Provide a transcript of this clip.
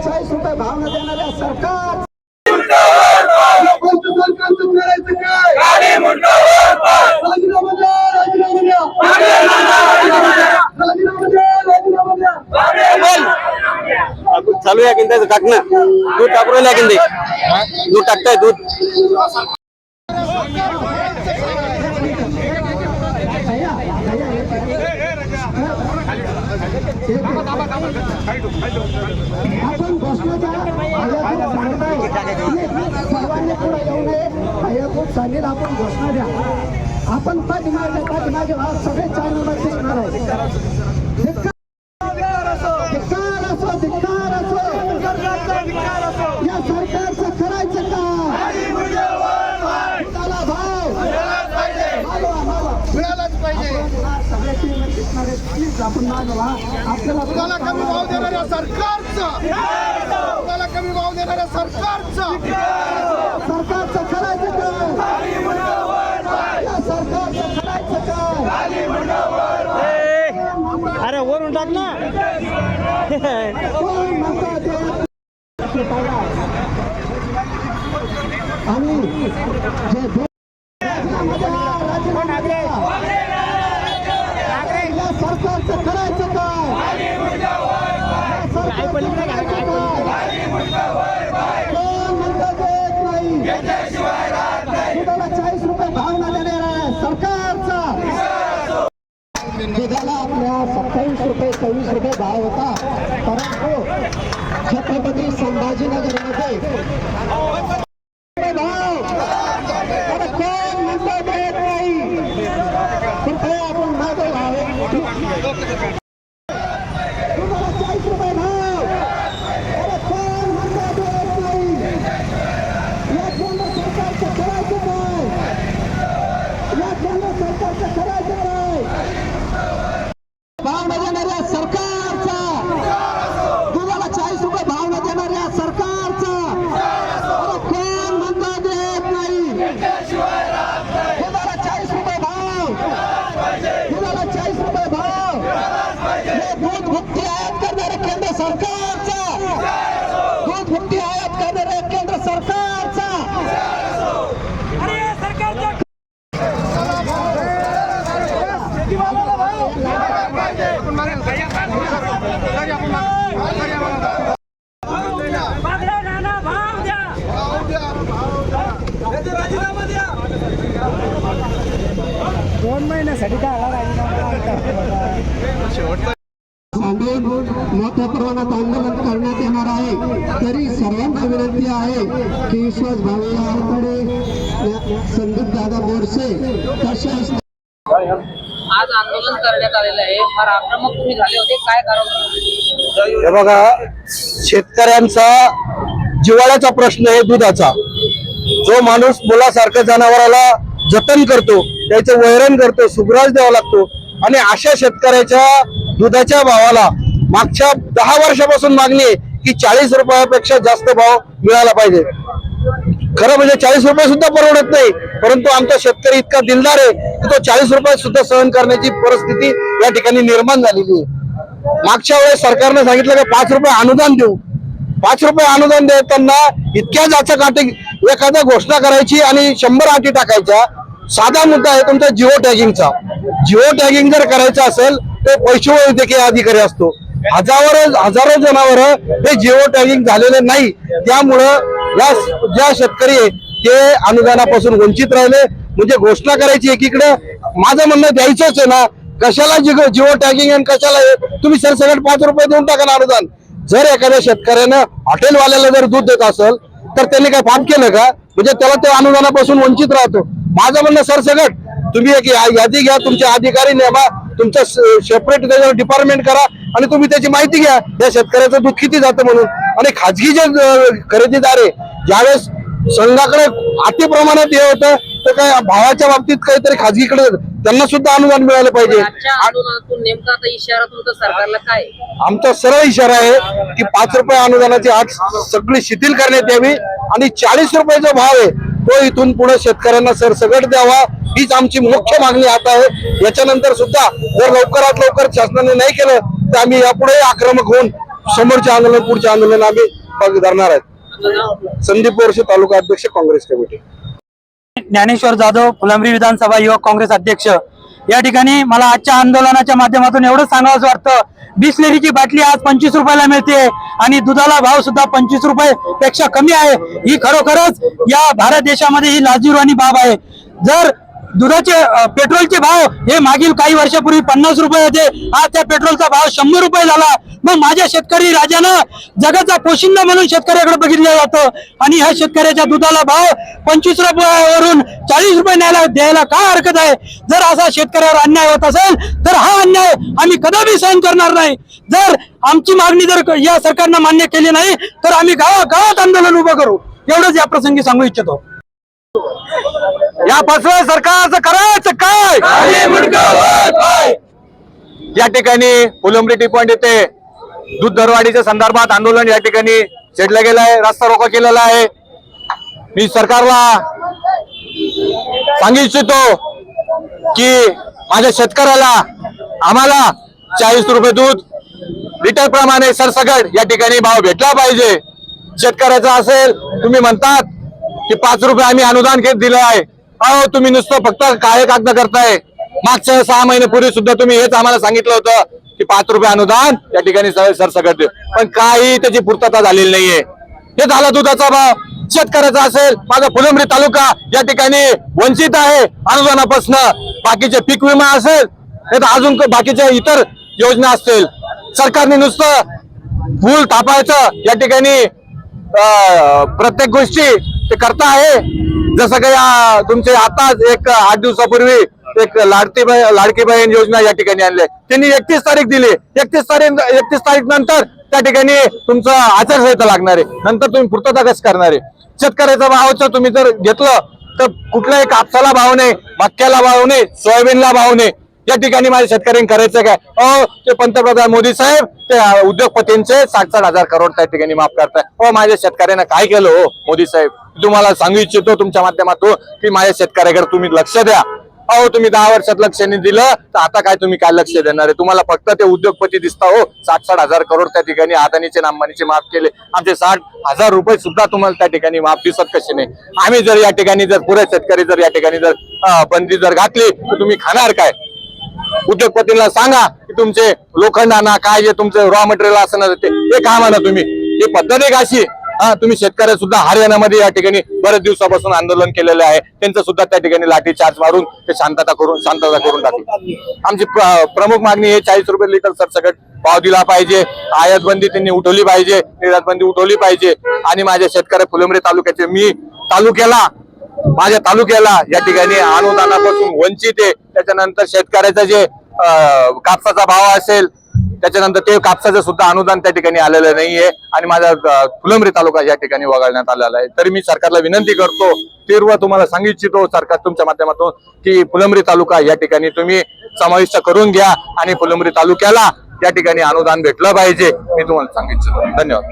चाळीस रुपये भाव न देणाऱ्या सरकार राजीनामा द्या राजीनामा द्या राजीनामा द्या राजीनामा द्या चालू आहे की त्याचं टाकणं दूध टाकू राहिलं की ते दूध टाकताय दूध. आपण घोषणाच्या सर्वांनी पुढे येऊ नये. सांगेल आपण घोषणा द्या आपण पाठीमागे पाठीमागे सगळे चॅनलवर दिसणार आहे धिक्कार असो धिक्कार असो या सरकारचं करायचं का त्याला भाव मागवा, मागवा. आपण सगळ्या टीमवर आपण मागवा आपल्याला कमी भाव देणाऱ्या सरकारचं. कमी भाव देणाऱ्या सरकारचं. सरकारचं करायचं काय सरकारचं करायचं काय अरे वरून टाक ना कोण म्हणतं ते? ते बघा. आणि जे दो- राजीनामा द्या, राजीनामा द्या. या सरकारचं करायचं करायचं काय? दुधाला चाळीस रुपये भाव न सरकारचा. दुधाला आपल्या सत्तावीस रुपये चोवीस रुपये भाव होता. परंतु छत्रपती संभाजीनगरमध्ये भाव आता कोण म्हणतो देत नाही कृपया आपण मागे व्हावे दुधाला चाळीस रुपये भाव आता कोण म्हणतो देत नाही या केंद्र सरकारचं करायचं काय या केंद्र सरकारचं करायचं काय भाव न देणाऱ्या सरकारचा दुधाला चाळीस रुपये भाव न देणाऱ्या सरकारचा अरे कोण म्हणतो देत नाही दुधाला चाळीस रुपये भाव दुधाला चाळीस रुपये भाव हे दूध भुकटी आयात करणाऱ्या केंद्र सरकारचा दूध भुकटी आयात करणाऱ्या केंद्र सरकारचा. बागड्या नाना भाव द्या. दोन मोठ्या प्रमाणात आंदोलन करण्यात येणार आहे. तरी सर्वांना विनंती आहे की विश्वास भावकडे संदीप दादा बोरसे तसेच आज आंदोलन करण्यात आलेलं आहे. फार आक्रमक तुम्ही झाले होते. काय कारण? हे बघा शेतकऱ्यांचा जिवाळ्याचा प्रश्न आहे दुधाचा. जो माणूस मुलासारखं जनावराला जतन करतो त्याचं वैरण करतो सुग्रास द्यावा लागतो आणि अशा शेतकऱ्याच्या दुधाच्या भावाला मागच्या दहा वर्षापासून मागणी आहे की चाळीस रुपयापेक्षा जास्त भाव मिळाला पाहिजे. खरं म्हणजे चाळीस रुपये सुद्धा परवडत नाही परंतु आमचा शेतकरी इतका दिलदार आहे की तो चाळीस रुपये सुद्धा सहन करण्याची परिस्थिती या ठिकाणी निर्माण झालेली आहे. मागच्या वेळेस सरकारने सांगितलं की पाच रुपये अनुदान देऊ. पाच रुपये अनुदान देताना इतक्या जाचा काटे एखाद्या घोषणा करायची आणि शंभर अटी टाकायच्या साधा मुद्दा आहे तुमचा जिओ टॅगिंगचा. जिओ टॅगिंग जर करायचं असेल तर पैसे वैद्यकीय अधिकारी असतो. हजारो हजारो जनावर हे जिओ टॅगिंग झालेले नाही. त्यामुळं या ज्या शेतकरी आहे ते अनुदानापासून वंचित राहिले. म्हणजे घोषणा करायची एकीकडे. माझं म्हणणं द्यायचंच आहे ना. कशाला जिओ जिओ टॅगिंग आणि कशाला तुम्ही सरसकट पाच रुपये देऊन टाका ना अनुदान. जर एखाद्या शेतकऱ्यानं हॉटेलवाल्याला जर दूध देत असेल तर त्यांनी काय पाप केलं का? म्हणजे त्याला ते अनुदानापासून वंचित राहतो. माझं म्हणणं सरसकट. तुम्ही एक यादी घ्या तुमचे अधिकारी नेमा तुमचं सेपरेट त्याच्यावर डिपार्टमेंट करा. आणि तुम्ही त्याची माहिती घ्या. या शेतकऱ्याचं दूध किती जातं म्हणून. आणि खाजगी जे खरेदीदार आहे ज्यावेळेस संघाकडे अति प्रमाणात हे होतं तर काय भावाच्या बाबतीत काहीतरी खाजगीकडे त्यांना सुद्धा अनुदान मिळालं पाहिजे? आमचा सरळ इशारा आहे की पाच रुपये अनुदानाची आठ सगळी शिथिल करण्यात यावी आणि चाळीस रुपये जो भाव आहे तो इथून पुढे शेतकऱ्यांना सरसगट द्यावा हीच आमची मुख्य मागणी आता आहे. याच्यानंतर सुद्धा जर लवकरात लवकर शासनाने नाही केलं तर आम्ही यापुढे आक्रमक होऊन समोरचे आंदोलन पुढचे आंदोलन आम्ही धरणार आहेत. संदीप वर्षे तालुका अध्यक्ष काँग्रेस कमिटी. ज्ञानेश्वर जाधव फुलंब्री विधानसभा युवक काँग्रेस अध्यक्ष. या ठिकाणी मला आजच्या आंदोलनाच्या माध्यमातून एवढंच सांगावंसं वाटतं. बिसलेरीची बाटली आज पंचवीस रुपयाला मिळते आणि दुधाला भाव सुद्धा पंचवीस रुपये पेक्षा कमी आहे. ही खरोखरच या भारत देशामध्ये ही लाजीरवाणी बाब आहे. जर दुधाचे पेट्रोलचे भाव हे मागील काही वर्षापूर्वी पन्नास रुपये होते. आज त्या पेट्रोलचा भाव शंभर रुपये झाला. मग माझ्या शेतकरी राजानं जगाचा पोशिंदा म्हणून शेतकऱ्याकडे बघितलं जातं. आणि ह्या शेतकऱ्याच्या दुधाला भाव पंचवीस रुपयावरून चाळीस रुपये न्यायला द्यायला काय हरकत आहे? जर असा शेतकऱ्यावर अन्याय होत असेल तर हा अन्याय आम्ही कदापि सहन करणार नाही. जर आमची मागणी जर या सरकारनं मान्य केली नाही तर आम्ही गावागावात आंदोलन उभं करू. एवढंच या प्रसंगी सांगू इच्छितो. या फसव्या सरकारचं करायचं काय? या ठिकाणी फुलंब्री टी पॉइंट येथे दूध दरवाढीच्या संदर्भात आंदोलन या ठिकाणी छेडलं गेलं आहे रस्ता रोको केलेला आहे. मी सरकारला सांगू इच्छितो की माझ्या शेतकऱ्याला आम्हाला चाळीस रुपये दूध लिटर प्रमाणे सरसगट या ठिकाणी भाव भेटला पाहिजे. शेतकऱ्याचा असेल तुम्ही म्हणतात की पाच रुपये आम्ही अनुदान घेत दिलं आहे. अहो तुम्ही नुसतं फक्त काय कागद करताय? मागच्या सहा महिन्यापूर्वी सुद्धा तुम्ही हेच आम्हाला सांगितलं होतं की पाच रुपये अनुदान या ठिकाणी सर- सरसगट देऊ. पण काही त्याची पूर्तता झालेली नाहीये. हे झाला दुधाचा भाव. शेतकऱ्याचा असेल माझा फुलंब्री तालुका या ठिकाणी वंचित आहे अनुदानापासून. बाकीचे पीक विमा असेल नाही तर अजून बाकीच्या इतर योजना असतील. सरकारने नुसतं फुल थापायचं या ठिकाणी प्रत्येक गोष्टी ते करता आहे. जसं काही तुमचे आताच एक आठ दिवसापूर्वी एक लाडकी लाडकी बहीण योजना या ठिकाणी आणली. त्यांनी एकतीस तारीख दिली. एकतीस तारीख एकतीस तारीख नंतर त्या ठिकाणी तुमचं आचारसंहिता लागणार आहे. नंतर तुम्ही पूर्तता कसं करणार आहे? शेतकऱ्याचा भावाचं तुम्ही जर घेतलं तर कुठल्याही कापसाला भाव नाही मक्याला भाव नाही सोयाबीनला भाव नाही. या ठिकाणी माझ्या शेतकऱ्यांनी करायचं काय? अ ते पंतप्रधान मोदी साहेब ते उद्योगपतींचे साठ साठ हजार करोड त्या ठिकाणी माफ करताय. हो माझ्या शेतकऱ्यांना काय केलं हो मोदी साहेब? तुम्हाला सांगू इच्छितो तुमच्या माध्यमातून की माझ्या शेतकऱ्याकडे तुम्ही लक्ष द्या. अहो तुम्ही दहा वर्षात लक्ष नाही दिलं तर आता काय तुम्ही काय लक्ष देणार आहे? तुम्हाला फक्त ते उद्योगपती दिसता हो. साठ साठ हजार करोड त्या ठिकाणी अदानीचे अंबानीचे माफ केले. आमचे साठ हजार रुपये सुद्धा तुम्हाला त्या ठिकाणी माफ दिसत कसे नाही. आम्ही जर या ठिकाणी जर पुरे शेतकरी जर या ठिकाणी जर बंदी जर घातली तर तुम्ही खाणार काय? उद्योगपतींना सांगा की तुमचे लोखंडाना काय जे तुमचं रॉ मटेरियल असणार ते. हे काम म्हणा तुम्ही? ही पद्धत एक अशी. हा तुम्ही शेतकऱ्या सुद्धा हरियाणामध्ये या ठिकाणी बरेच दिवसापासून आंदोलन केलेले आहे. त्यांचं सुद्धा त्या ठिकाणी लाठी चार्ज मारून ते शांतता करून शांतता करून टाकली. आमची प्रमुख मागणी हे चाळीस रुपये लिटर सरसकट भाव दिला पाहिजे. आयात बंदी त्यांनी उठवली पाहिजे. निर्यात बंदी उठवली पाहिजे. आणि माझ्या शेतकऱ्या फुलंबरे तालुक्याचे मी तालुक्याला माझ्या तालुक्याला या ठिकाणी अनुदानापासून वंचित आहे. त्याच्यानंतर शेतकऱ्याचा जे कापसाचा भाव असेल त्याच्यानंतर ते कापसाचं सुद्धा अनुदान त्या ठिकाणी आलेलं नाहीये. आणि माझा फुलंब्री तालुका या ठिकाणी वगळण्यात आलेला आहे. तरी मी सरकारला विनंती करतो तीर्व तुम्हाला सांगू इच्छितो सरकार तुमच्या माध्यमातून की फुलंब्री तालुका या ठिकाणी तुम्ही समाविष्ट करून घ्या आणि फुलंब्री तालुक्याला या ठिकाणी अनुदान भेटलं पाहिजे मी तुम्हाला सांगू इच्छितो धन्यवाद